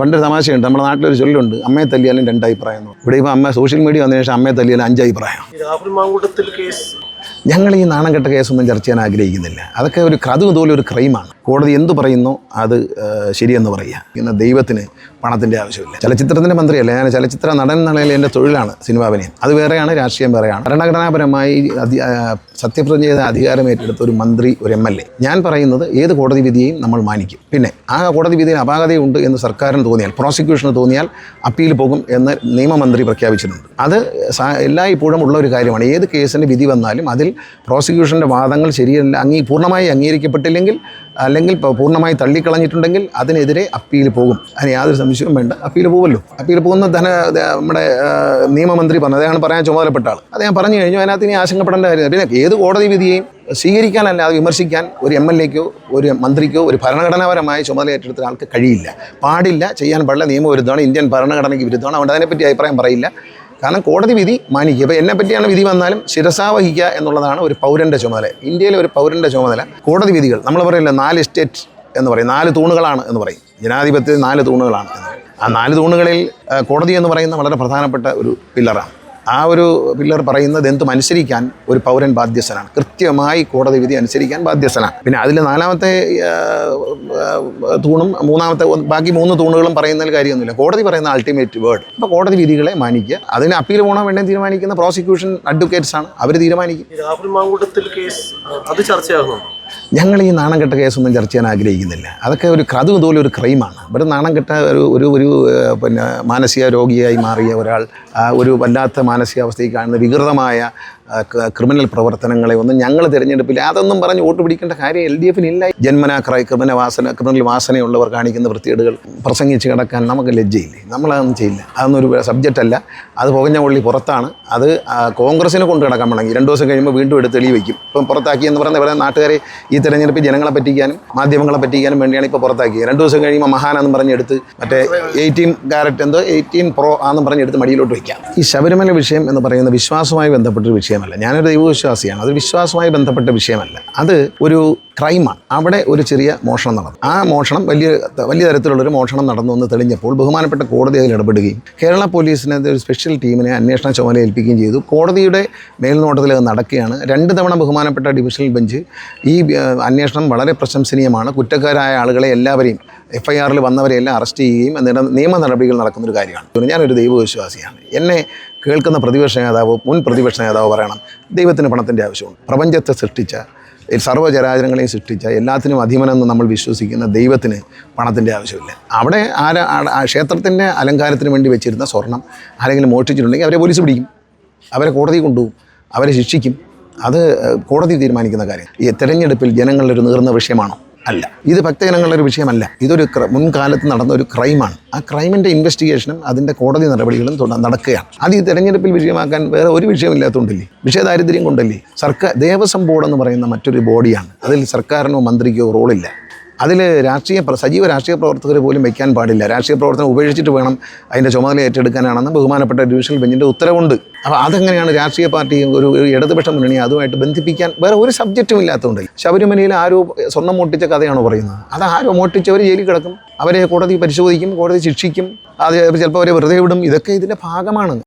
പണ്ടൊരു തമാശയുണ്ട്. നമ്മുടെ നാട്ടിലൊരു ചൊല്ലുണ്ട് അമ്മയെ തല്ലിയാലും രണ്ടഭിപ്രായം എന്ന്. ഇവിടെ ഇപ്പോൾ അമ്മ സോഷ്യൽ മീഡിയ വന്നതിന് ശേഷം അമ്മയെ തല്ലിയാലും അഞ്ചഭിപ്രായം. ഈ രാഹുൽ മാങ്കൂട്ടത്തിൽ കേസ്? ഞങ്ങൾ ഈ നാണം കെട്ട കേസൊന്നും ചർച്ച ചെയ്യാൻ ആഗ്രഹിക്കുന്നില്ല. അതൊക്കെ ഒരു ക്രതു പോലെ ഒരു ക്രൈമാണ് കോടതി എന്തു പറയുന്നു അത് ശരിയെന്ന് പറയുക. ഇന്ന് ദൈവത്തിന് പണത്തിന്റെ ആവശ്യമില്ല. ചലച്ചിത്രത്തിന്റെ മന്ത്രിയല്ല? ഞാൻ ചലച്ചിത്ര നടൻ എന്ന നിലയിൽ എന്റെ തൊഴിലാണ് സിനിമാഭിനയം അത് വേറെയാണ് രാഷ്ട്രീയം വേറെയാണ്. ഭരണഘടനാപരമായി അധി സത്യപ്രതിജ്ഞ ചെയ്ത അധികാരം ഏറ്റെടുത്ത ഒരു മന്ത്രി ഒരു എം എൽ എ. ഞാൻ പറയുന്നത് ഏത് കോടതി വിധിയെയും നമ്മൾ മാനിക്കും. പിന്നെ ആ കോടതി വിധിയിൽ അപാകതയുണ്ട് എന്ന് സർക്കാരിന് തോന്നിയാൽ പ്രോസിക്യൂഷന് തോന്നിയാൽ അപ്പീൽ പോകും എന്ന് നിയമമന്ത്രി പ്രഖ്യാപിച്ചിട്ടുണ്ട്. അത് എല്ലാ എല്ലായ്പ്പോഴും ഉള്ള ഒരു കാര്യമാണ്. ഏത് കേസിന്റെ വിധി വന്നാലും അതിൽ പ്രോസിക്യൂഷന്റെ വാദങ്ങൾ ശരിയല്ല അംഗീ പൂർണമായി അംഗീകരിക്കപ്പെട്ടില്ലെങ്കിൽ അല്ലെങ്കിൽ പൂർണമായി തള്ളിക്കളഞ്ഞിട്ടുണ്ടെങ്കിൽ അതിനെതിരെ അപ്പീൽ പോകും. അതിന് യാതൊരു സംശയവും വേണ്ട. അപ്പീൽ പോകുമല്ലോ അപ്പീൽ പോകുന്ന ധന നമ്മുടെ നിയമമന്ത്രി പറഞ്ഞു. അദ്ദേഹമാണ് പറയാൻ ചുമതലപ്പെട്ട ആൾ അദ്ദേഹം പറഞ്ഞു കഴിഞ്ഞു അതിനകത്ത് ഇനി ആശങ്കപ്പെടേണ്ട കാര്യമില്ല പിന്നെ ഏത് കോടതി വിധിയെയും സ്വീകരിക്കാനല്ലാതെ വിമർശിക്കാൻ ഒരു എം എൽ എക്കോ ഒരു മന്ത്രിക്കോ ഒരു ഭരണഘടനാപരമായ ചുമതല ഏറ്റെടുത്ത ആൾക്ക് കഴിയില്ല. പാടില്ല ചെയ്യാൻ പാടില്ല. നിയമവിരുദ്ധമാണ്. ഇന്ത്യൻ ഭരണഘടനയ്ക്ക് വിരുദ്ധമാണ്. അതുകൊണ്ട് അതിനെപ്പറ്റി അഭിപ്രായം പറയില്ല. കാരണം കോടതി വിധി മാനിക്കുക. ഇപ്പോൾ എന്നെ പറ്റിയാണ് വിധി വന്നാലും ശിരസാ വഹിക്കുക എന്നുള്ളതാണ് ഒരു പൗരന്റെ ചുമതല. ഇന്ത്യയിലെ ഒരു പൗരന്റെ ചുമതല. കോടതി വിധികൾ. നമ്മൾ പറയില്ല നാല് സ്റ്റേറ്റ് എന്ന് പറയും. നാല് തൂണുകളാണ് എന്ന് പറയും. ജനാധിപത്യത്തിൽ നാല് തൂണുകളാണ്. ആ നാല് തൂണുകളിൽ കോടതി എന്ന് പറയുന്ന വളരെ പ്രധാനപ്പെട്ട ഒരു പില്ലറാണ്. ആ ഒരു പില്ലർ പറയുന്നത് എന്തും അനുസരിക്കാൻ ഒരു പൗരൻ ബാധ്യസ്ഥനാണ്. കൃത്യമായി കോടതി വിധി അനുസരിക്കാൻ ബാധ്യസ്ഥനാണ്. പിന്നെ അതിൽ നാലാമത്തെ തൂണും മൂന്നാമത്തെ ബാക്കി മൂന്ന് തൂണുകളും പറയുന്നതിൽ കാര്യമൊന്നുമില്ല. കോടതി പറയുന്ന അൾട്ടിമേറ്റ് വേർഡ് അപ്പോൾ കോടതി വിധികളെ മാനിക്കുക. അതിന് അപ്പീൽ പോകണോ വേണ്ടേ തീരുമാനിക്കുന്ന പ്രോസിക്യൂഷൻ അഡ്വക്കേറ്റ്സ് ആണ്. അവർ തീരുമാനിക്കും. കേസ് അത് ചർച്ചയാകുന്നുണ്ടോ? ഞങ്ങൾ ഈ നാണം കെട്ട കേസൊന്നും ചർച്ച ചെയ്യാൻ ആഗ്രഹിക്കുന്നില്ല. അതൊക്കെ ഒരു അത് ഇതുപോലെ ഒരു ക്രൈമാണ് ഇവിടെ നാണം കെട്ട ഒരു ഒരു ഒരു പിന്നെ മാനസിക രോഗിയായി മാറിയ ഒരാൾ ഒരു വല്ലാത്ത മാനസികാവസ്ഥയിൽ കാണുന്ന വികൃതമായ ക്രിമിനൽ പ്രവർത്തനങ്ങളെ ഒന്നും ഞങ്ങൾ തിരഞ്ഞെടുപ്പില്ല. അതൊന്നും പറഞ്ഞ് വോട്ട് പിടിക്കേണ്ട കാര്യം എൽ ഡി എഫിന് ഇല്ല ജന്മനാ ക്രൈ ക്രിമിനൽ വാസന ക്രിമിനൽ വാസനയുള്ളവർ കാണിക്കുന്ന വൃത്തികേടുകൾ പ്രസംഗിച്ച് കിടക്കാൻ നമുക്ക് ലജ്ജയില്ലേ? നമ്മളതൊന്നും ചെയ്യില്ല. അതൊന്നും ഒരു സബ്ജക്റ്റ് അല്ല. അത് പുകഞ്ഞ കൊള്ളി പുറത്താണ്. അത് കോൺഗ്രസിനെ കൊണ്ട് കിടക്കാൻ വേണമെങ്കിൽ രണ്ട് ദിവസം കഴിയുമ്പോൾ വീണ്ടും എടുത്ത് തെളി വയ്ക്കും. ഇപ്പം പുറത്താക്കി എന്ന് പറയുന്ന ഇവിടെ നാട്ടുകാരെ ഈ തെരഞ്ഞെടുപ്പിൽ ജനങ്ങളെ പറ്റിക്കാനും മാധ്യമങ്ങളെ പറ്റിക്കാനും വേണ്ടിയാണ് ഇപ്പോൾ പുറത്താക്കിയത്. രണ്ട് ദിവസം കഴിയുമ്പോൾ മഹാനെന്ന് പറഞ്ഞെടുത്ത് മറ്റേ എയ്റ്റീൻ കാരറ്റ് എന്തോ എയ്റ്റീൻ പ്രോ ആണെന്ന് പറഞ്ഞെടുത്ത് മടിയിലോട്ട് വയ്ക്കാം. ഈ ശബരിമല വിഷയം എന്ന് പറയുന്ന വിശ്വാസവുമായി ബന്ധപ്പെട്ട ഒരു വിഷയമല്ല. ഞാനൊരു ദൈവവിശ്വാസിയാണ്. അത് വിശ്വാസമായി ബന്ധപ്പെട്ട വിഷയമല്ല. അത് ഒരു ക്രൈമാണ്. അവിടെ ഒരു ചെറിയ മോഷണം നടന്നു. ആ മോഷണം വലിയ വലിയ തരത്തിലുള്ളൊരു മോഷണം നടന്നു എന്ന് തെളിഞ്ഞപ്പോൾ ബഹുമാനപ്പെട്ട കോടതി അതിൽ ഇടപെടുകയും കേരള പോലീസിനെ ഒരു സ്പെഷ്യൽ ടീമിനെ അന്വേഷണ ചുമതല ഏൽപ്പിക്കുകയും ചെയ്തു. കോടതിയുടെ മേൽനോട്ടത്തിൽ അത് നടക്കുകയാണ്. രണ്ട് തവണ ബഹുമാനപ്പെട്ട ഡിവിഷണൽ ബെഞ്ച് ഈ അന്വേഷണം വളരെ പ്രശംസനീയമാണ്. കുറ്റക്കാരായ ആളുകളെ എല്ലാവരെയും എഫ് ഐ ആറിൽ വന്നവരെയെല്ലാം അറസ്റ്റ് ചെയ്യുകയും എന്നിട്ട് നിയമ നടപടികൾ നടക്കുന്നൊരു കാര്യമാണ്. ഞാനൊരു ദൈവവിശ്വാസിയാണ്. എന്നെ കേൾക്കുന്ന പ്രതിപക്ഷ നേതാവ് മുൻ പ്രതിപക്ഷ നേതാവ് പറയണം ദൈവത്തിന് പണത്തിന്റെ ആവശ്യമുണ്ട്. പ്രപഞ്ചത്തെ സൃഷ്ടിച്ച സർവചരാചരങ്ങളെയും സൃഷ്ടിച്ച എല്ലാത്തിനും അധീമനെന്ന് നമ്മൾ വിശ്വസിക്കുന്ന ദൈവത്തിന് പണത്തിന്റെ ആവശ്യമില്ല. അവിടെ ആര ക്ഷേത്രത്തിന്റെ അലങ്കാരത്തിന് വേണ്ടി വെച്ചിരുന്ന സ്വർണം ആരെങ്കിലും മോഷ്ടിച്ചിട്ടുണ്ടെങ്കിൽ അവരെ പോലീസ് പിടിക്കും. അവരെ കോടതി കൊണ്ടുപോകും. അവരെ ശിക്ഷിക്കും. അത് കോടതി തീരുമാനിക്കുന്ന കാര്യം. ഈ തെരഞ്ഞെടുപ്പിൽ ജനങ്ങളുടെ ഒരു നീർന്ന വിഷയമാണോ? അല്ല. ഇത് ഭക്തജനങ്ങളുടെ ഒരു വിഷയമല്ല. ഇതൊരു മുൻകാലത്ത് നടന്ന ഒരു ക്രൈമാണ്. ആ ക്രൈമിന്റെ ഇൻവെസ്റ്റിഗേഷനും അതിന്റെ കോടതി നടപടികളും നടക്കുകയാണ്. അത് ഈ തെരഞ്ഞെടുപ്പിൽ വിഷയമാക്കാൻ വേറെ ഒരു വിഷയമില്ലാത്തതുകൊണ്ടല്ലേ? വിഷയദാരിദ്ര്യം കൊണ്ടല്ലേ? സർക്കാർ ദേവസ്വം ബോർഡ് എന്ന് പറയുന്ന മറ്റൊരു ബോഡിയാണ്. അതിൽ സർക്കാരിനോ മന്ത്രിക്കോ റോളില്ല. അതിൽ രാഷ്ട്രീയ സജീവ രാഷ്ട്രീയ പ്രവർത്തകർ പോലും വയ്ക്കാൻ പാടില്ല. രാഷ്ട്രീയ പ്രവർത്തനം ഉപേക്ഷിച്ചിട്ട് വേണം അതിന്റെ ചുമതല ഏറ്റെടുക്കാനാണെന്ന് ബഹുമാനപ്പെട്ട ഡിവിഷണൽ ബെഞ്ചിന്റെ ഉത്തരവുണ്ട്. അപ്പോൾ അതെങ്ങനെയാണ് രാഷ്ട്രീയ പാർട്ടി ഒരു ഇടതുപക്ഷ മുന്നണി അതുമായിട്ട് ബന്ധിപ്പിക്കാൻ വേറെ ഒരു സബ്ജക്റ്റും ഇല്ലാത്തതുകൊണ്ട്? ശബരിമലയിൽ ആരോ സ്വർണം മോട്ടിച്ച കഥയാണ് പറയുന്നത്? അത് ആരോ മോട്ടിച്ചവർ ജയിലിൽ കിടക്കും. അവരെ കോടതി പരിശോധിക്കും കോടതി ശിക്ഷിക്കും. അത് ചിലപ്പോൾ അവരെ വെറുതെ വിടും. ഇതൊക്കെ ഇതിന്റെ ഭാഗമാണ്.